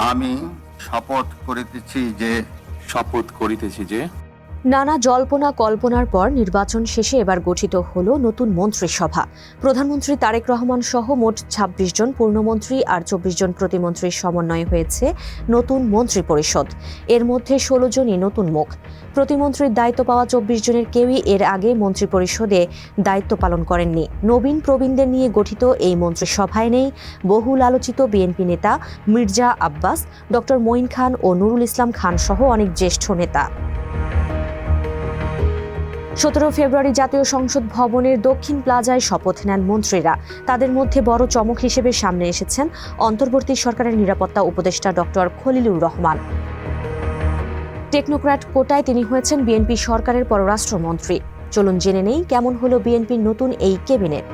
আমি শপথ করিতেছি যে শপথ করিতেছি যে নানা জল্পনা কল্পনার পর নির্বাচন শেষে এবার গঠিত হল নতুন মন্ত্রিসভা। প্রধানমন্ত্রী তারেক রহমান সহ মোট ২৬ জন পূর্ণমন্ত্রী আর চব্বিশ জন প্রতিমন্ত্রীর সমন্বয়ে হয়েছে নতুন মন্ত্রী পরিষদ এর মধ্যে ষোলো জনই নতুন মুখ। প্রতিমন্ত্রীর দায়িত্ব পাওয়া চব্বিশ জনের কেউই এর আগে মন্ত্রী পরিষদে দায়িত্ব পালন করেননি। নবীন প্রবীণদের নিয়ে গঠিত এই মন্ত্রিসভায় নেই বহুল আলোচিত বিএনপি নেতা মির্জা আব্বাস, ডক্টর মঈন খান ও নুরুল ইসলাম খান সহ অনেক জ্যেষ্ঠ নেতা। সতেরো ফেব্রুয়ারি জাতীয় সংসদ ভবনের দক্ষিণ প্লাজায় শপথ নেন মন্ত্রীরা। তাদের মধ্যে বড় চমক হিসেবে সামনে এসেছেন অন্তর্বর্তী সরকারের নিরাপত্তা উপদেষ্টা ডক্টর খলিলুর রহমান। টেকনোক্র্যাট কোটায় তিনি হয়েছেন বিএনপি সরকারের পররাষ্ট্রমন্ত্রী। চলুন জেনে নেই কেমন হল বিএনপির নতুন এই ক্যাবিনেট।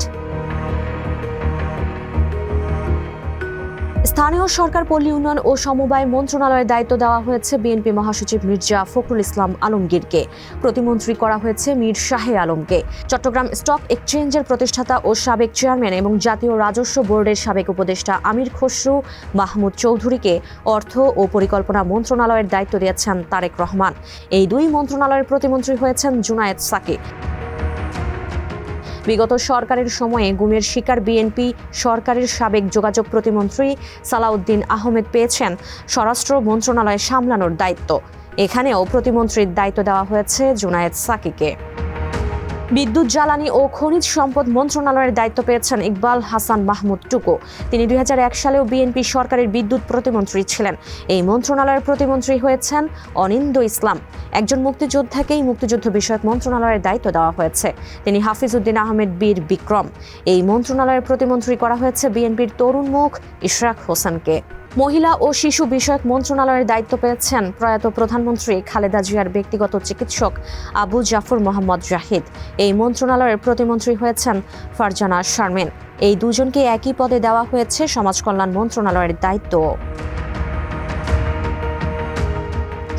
স্থানীয় সরকার, পল্লী উন্নয়ন ও সমবায় মন্ত্রণালয়ের দায়িত্ব দেওয়া হয়েছে বিএনপি মহাসচিব মির্জা ফখরুল ইসলাম আলমগীরকে। প্রতিমন্ত্রী করা হয়েছে মীর শাহে আলমকে। চট্টগ্রাম স্টক এক্সচেঞ্জের প্রতিষ্ঠাতা ও সাবেক চেয়ারম্যান এবং জাতীয় রাজস্ব বোর্ডের সাবেক উপদেষ্টা আমির খসরু মাহমুদ চৌধুরীকে অর্থ ও পরিকল্পনা মন্ত্রণালয়ের দায়িত্ব দিয়েছেন তারেক রহমান। এই দুই মন্ত্রণালয়ের প্রতিমন্ত্রী হয়েছেন জুনায়েদ সাকি বিগত সরকারের সময়ে গুমের শিকার বিএনপি সরকারের সাবেক যোগাযোগ প্রতিমন্ত্রী সালাউদ্দিন আহমেদ পেয়েছেন স্বরাষ্ট্র মন্ত্রণালয় সামলানোর দায়িত্ব। এখানেও প্রতিমন্ত্রীর দায়িত্ব দেওয়া হয়েছে জুনায়েদ সাকিকে। বিদ্যুৎ, জ্বালানি ও খনিজ সম্পদ মন্ত্রণালয়ের দায়িত্ব পেয়েছেন ইকবাল হাসান মাহমুদ টুকু। তিনি দুই হাজার এক সালেও বিএনপি সরকারের বিদ্যুৎ প্রতিমন্ত্রী ছিলেন। এই মন্ত্রণালয়ের প্রতিমন্ত্রী হয়েছেন অনিন্দ ইসলাম। একজন মুক্তিযোদ্ধাকেই মুক্তিযুদ্ধ বিষয়ক মন্ত্রণালয়ের দায়িত্ব দেওয়া হয়েছে। তিনি হাফিজ উদ্দিন আহমেদ বীর বিক্রম। এই মন্ত্রণালয়ের প্রতিমন্ত্রী করা হয়েছে বিএনপির তরুণ মুখ ইশরাক হোসেনকে। মহিলা ও শিশু বিষয়ক মন্ত্রণালয়ের দায়িত্ব পেয়েছেন প্রয়াত প্রধানমন্ত্রী খালেদা জিয়ার ব্যক্তিগত চিকিৎসক আবু জাফর মোহাম্মদ জাহিদ। এই মন্ত্রণালয়ের প্রতিমন্ত্রী হয়েছেন ফারজানা শারমিন। এই দুজনকে একই পদে দেওয়া হয়েছে সমাজ কল্যাণ মন্ত্রণালয়ের দায়িত্ব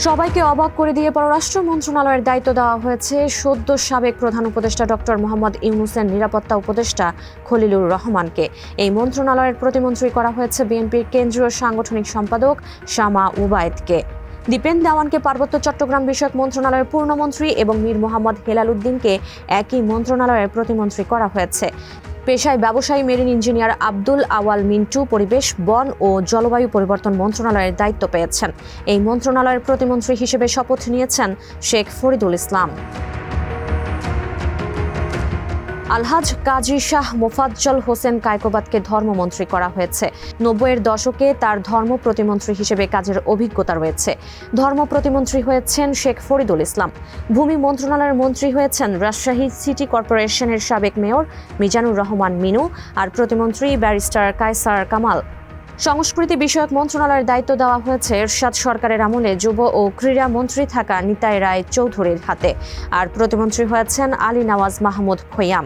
সবাইকে অবাক করে দিয়ে পররাষ্ট্র মন্ত্রণালয়ের দায়িত্ব দেওয়া হয়েছে সদ্য সাবেক প্রধান উপদেষ্টা ডক্টর মোহাম্মদ ইউনুসের নিরাপত্তা উপদেষ্টা খলিলুর রহমানকে। এই মন্ত্রণালয়ের প্রতিমন্ত্রী করা হয়েছে বিএনপির কেন্দ্রীয় সাংগঠনিক সম্পাদক শামা উবায়েদকে। দীপেন দেওয়ানকে পার্বত্য চট্টগ্রাম বিষয়ক মন্ত্রণালয়ের পূর্ণমন্ত্রী এবং মীর মোহাম্মদ হেলাল উদ্দিনকে একই মন্ত্রণালয়ের প্রতিমন্ত্রী করা হয়েছে। পেশায় ব্যবসায়ী, মেরিন ইঞ্জিনিয়ার আব্দুল আওয়াল মিন্টু পরিবেশ, বন ও জলবায়ু পরিবর্তন মন্ত্রণালয়ের দায়িত্ব পেয়েছেন। এই মন্ত্রণালয়ের প্রতিমন্ত্রী হিসেবে শপথ নিয়েছেন শেখ ফরিদুল ইসলাম। আলহাজ কাজী শাহ মোফাজ্জল হোসেন কায়কোবাদকে ধর্মমন্ত্রী করা হয়েছে। নব্বইয়ের দশকে তার ধর্ম প্রতিমন্ত্রী হিসেবে কাজের অভিজ্ঞতা রয়েছে। ধর্ম প্রতিমন্ত্রী হয়েছেন শেখ ফরিদুল ইসলাম। ভূমি মন্ত্রণালয়ের মন্ত্রী হয়েছেন রাজশাহী সিটি কর্পোরেশনের সাবেক মেয়র মিজানুর রহমান মিনু আর প্রতিমন্ত্রী ব্যারিস্টার কায়সার কামাল। সংস্কৃতি বিষয়ক মন্ত্রণালয়ের দায়িত্ব দেওয়া হয়েছে। এরশাদ সরকারের আমলে যুব ও ক্রীড়া মন্ত্রী থাকা নিতাই রায় চৌধুরীর হাতে। আর প্রতিমন্ত্রী হয়েছেন আলী নওয়াজ মাহমুদ খৈয়াম।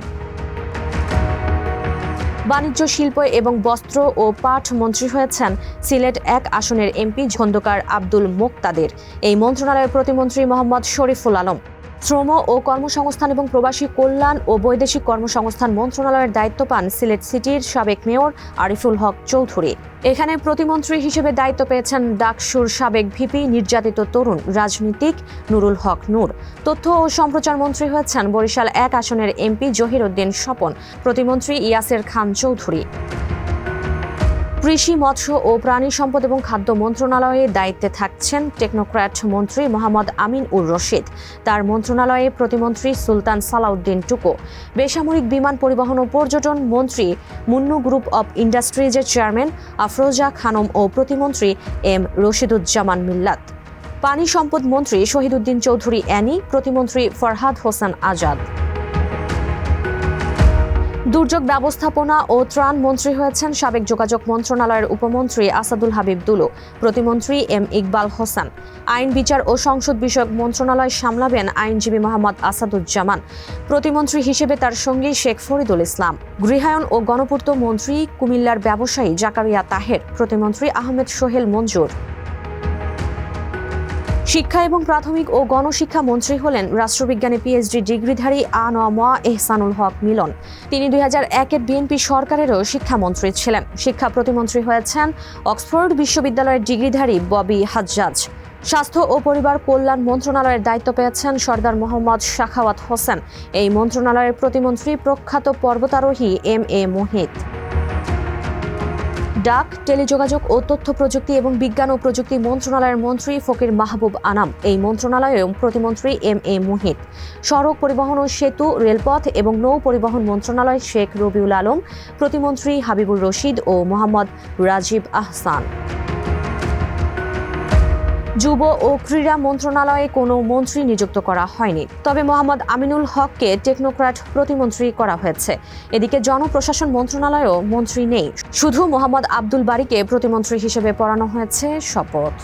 বাণিজ্য, শিল্প এবং বস্ত্র ও পাট মন্ত্রী হয়েছেন সিলেট এক আসনের এমপি খন্দকার আব্দুল মোক্তাদের। এই মন্ত্রণালয়ের প্রতিমন্ত্রী মোহাম্মদ শরীফুল আলম। শ্রম ও কর্মসংস্থান এবং প্রবাসী কল্যাণ ও বৈদেশিক কর্মসংস্থান মন্ত্রণালয়ের দায়িত্ব পান সিলেট সিটির সাবেক মেয়র আরিফুল হক চৌধুরী। এখানে প্রতিমন্ত্রী হিসেবে দায়িত্ব পেয়েছেন ডাকসুর সাবেক ভিপি নির্যাতিত তরুণ রাজনীতিক নুরুল হক নূর। তথ্য ও সম্প্রচার মন্ত্রী হয়েছেন বরিশাল এক আসনের এমপি জহির উদ্দিন স্বপন। প্রতিমন্ত্রী ইয়াসের খান চৌধুরী। কৃষি, মৎস্য ও প্রাণী সম্পদ এবং খাদ্য মন্ত্রণালয়ে দায়িত্বে থাকছেন টেকনোক্র্যাট মন্ত্রী মোহাম্মদ আমিন উর রশিদ। তার মন্ত্রণালয়ে প্রতিমন্ত্রী সুলতান সালাউদ্দিন টুকো। বেসামরিক বিমান পরিবহন ও পর্যটন মন্ত্রী মুন্নু গ্রুপ অব ইন্ডাস্ট্রিজের চেয়ারম্যান আফরোজা খানম ও প্রতিমন্ত্রী এম রশিদুজ্জামান মিল্লাত। পানি সম্পদ মন্ত্রী শহীদুদ্দিন চৌধুরী অ্যানি, প্রতিমন্ত্রী ফরহাদ হোসেন আজাদ। দুর্যোগ ব্যবস্থাপনা ও ত্রাণ মন্ত্রী হয়েছেন সাবেক যোগাযোগ মন্ত্রণালয়ের উপমন্ত্রী আসাদুল হাবিব দুলু, প্রতিমন্ত্রী এম ইকবাল হোসেন। আইন, বিচার ও সংসদ বিষয়ক মন্ত্রণালয় সামলাবেন আইনজীবী মোহাম্মদ আসাদুজ্জামান। প্রতিমন্ত্রী হিসেবে তার সঙ্গী শেখ ফরিদুল ইসলাম। গৃহায়ন ও গণপূর্ত মন্ত্রী কুমিল্লার ব্যবসায়ী জাকারিয়া তাহের, প্রতিমন্ত্রী আহমেদ সোহেল মঞ্জুর। শিক্ষা এবং প্রাথমিক ও গণশিক্ষা মন্ত্রী হলেন রাষ্ট্রবিজ্ঞানে পিএইচডি ডিগ্রিধারী আনোয়ামা এহসানুল হক মিলন। তিনি দুই হাজার একের বিএনপি সরকারেরও শিক্ষামন্ত্রী ছিলেন। শিক্ষা প্রতিমন্ত্রী হয়েছেন অক্সফোর্ড বিশ্ববিদ্যালয়ের ডিগ্রিধারী ববি হাজ্জাজ। স্বাস্থ্য ও পরিবার কল্যাণ মন্ত্রণালয়ের দায়িত্ব পেয়েছেন সর্দার মোহাম্মদ শাখাওয়াত হোসেন। এই মন্ত্রণালয়ের প্রতিমন্ত্রী প্রখ্যাত পর্বতারোহী এম এ মোহিত। ডাক, টেলিযোগাযোগ ও তথ্য প্রযুক্তি এবং বিজ্ঞান ও প্রযুক্তি মন্ত্রণালয়ের মন্ত্রী ফকির মাহবুব আনাম। এই মন্ত্রণালয়ে প্রতিমন্ত্রী এম এ মুহিত। সড়ক পরিবহন ও সেতু, রেলপথ এবং নৌ পরিবহন মন্ত্রণালয় শেখ রবিউল আলম, প্রতিমন্ত্রী হাবিবুর রশিদ ও মোহাম্মদ রাজীব আহসান। যুব ও ক্রীড়া মন্ত্রণালয়ে কোনো মন্ত্রী নিযুক্ত করা হয়নি। তবে মোহাম্মদ আমিনুল হককে টেকনোক্রাট প্রতিমন্ত্রী করা হয়েছে। এদিকে জনপ্রশাসন মন্ত্রণালয়েও মন্ত্রী নেই। শুধু মোহাম্মদ আব্দুল বারিকে প্রতিমন্ত্রী হিসেবে পড়ানো হয়েছে শপথ।